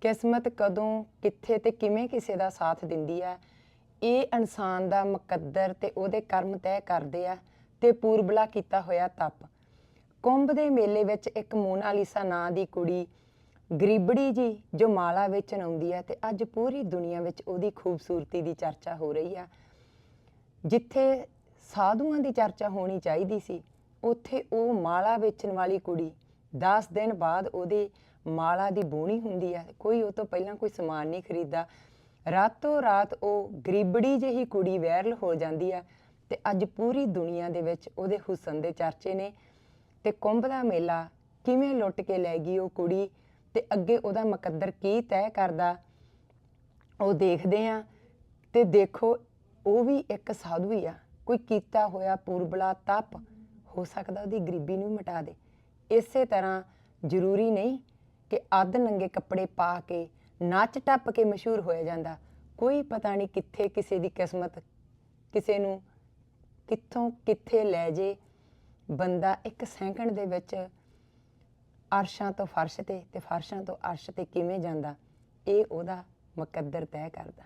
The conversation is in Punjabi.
ਕਿਸਮਤ ਕਦੋਂ, ਕਿੱਥੇ ਤੇ ਕਿਵੇਂ ਕਿਸੇ ਦਾ ਸਾਥ ਦਿੰਦੀ ਆ। ਇਹ ਇਨਸਾਨ ਦਾ ਮੁਕੱਦਰ ਤੇ ਉਹਦੇ ਕਰਮ ਤੈਅ ਕਰਦੇ ਆ ਤੇ ਪੂਰਬਲਾ ਕੀਤਾ ਹੋਇਆ ਤਪ। ਕੁੰਭ ਦੇ ਮੇਲੇ ਵਿੱਚ ਇੱਕ ਮੋਨਾਲੀਸਾ ਨਾਂ ਦੀ ਕੁੜੀ ਗਰੀਬੜੀ ਜੀ, ਜੋ ਮਾਲਾ ਵੇਚਣ ਆਉਂਦੀ ਹੈ ਤੇ ਅੱਜ ਪੂਰੀ ਦੁਨੀਆ ਵਿੱਚ ਉਹਦੀ ਖੂਬਸੂਰਤੀ ਦੀ ਚਰਚਾ ਹੋ ਰਹੀ ਆ। ਜਿੱਥੇ ਸਾਧੂਆਂ ਦੀ ਚਰਚਾ ਹੋਣੀ ਚਾਹੀਦੀ ਸੀ, ਉੱਥੇ ਉਹ ਮਾਲਾ ਵੇਚਣ ਵਾਲੀ ਕੁੜੀ 10 ਦਿਨ ਬਾਅਦ ਉਹਦੇ ਮਾਲਾ ਦੀ ਬੋਣੀ ਹੁੰਦੀ ਹੈ, ਕੋਈ ਉਹ ਤੋਂ ਪਹਿਲਾਂ ਕੋਈ ਸਮਾਨ ਨਹੀਂ ਖਰੀਦਦਾ। ਰਾਤੋਂ ਰਾਤ ਉਹ ਗਰੀਬੜੀ ਜਿਹੀ ਕੁੜੀ ਵਾਇਰਲ ਹੋ ਜਾਂਦੀ ਆ ਤੇ ਅੱਜ ਪੂਰੀ ਦੁਨੀਆ ਦੇ ਵਿੱਚ ਉਹਦੇ ਹੁਸਨ ਦੇ ਚਰਚੇ ਨੇ ਤੇ ਕੁੰਭ ਦਾ ਮੇਲਾ ਕਿਵੇਂ ਲੁੱਟ ਕੇ ਲੈ ਗਈ ਉਹ ਕੁੜੀ ਤੇ ਅੱਗੇ ਉਹਦਾ ਮੁਕੱਦਰ ਕੀ ਤੈਅ ਕਰਦਾ, ਉਹ ਦੇਖਦੇ ਆ ਤੇ ਦੇਖੋ ਉਹ ਵੀ ਇੱਕ ਸਾਧੂ ਹੀ ਆ, ਕੋਈ ਕੀਤਾ ਹੋਇਆ ਪੂਰਬਲਾ ਤਪ ਹੋ ਸਕਦਾ ਉਹਦੀ ਗਰੀਬੀ ਨੂੰ ਮਿਟਾ ਦੇ। ਇਸੇ ਤਰ੍ਹਾਂ ਜ਼ਰੂਰੀ ਨਹੀਂ ਕਿ ਅੱਧ ਨੰਗੇ ਕੱਪੜੇ ਪਾ ਕੇ, ਨੱਚ ਟੱਪ ਕੇ ਮਸ਼ਹੂਰ ਹੋਇਆ ਜਾਂਦਾ। ਕੋਈ ਪਤਾ ਨਹੀਂ ਕਿੱਥੇ ਕਿਸੇ ਦੀ ਕਿਸਮਤ, ਕਿਸੇ ਨੂੰ ਕਿੱਥੋਂ ਕਿੱਥੇ ਲੈ ਜੇ। ਬੰਦਾ ਇੱਕ ਸੈਕਿੰਡ ਦੇ ਵਿੱਚ ਅਰਸ਼ਾਂ ਤੋਂ ਫਰਸ਼ ਤੇ ਤੇ ਫਰਸ਼ਾਂ ਤੋਂ ਅਰਸ਼ ਤੇ ਕਿਵੇਂ ਜਾਂਦਾ, ਇਹ ਉਹਦਾ ਮੁਕੱਦਰ ਤੈਅ ਕਰਦਾ।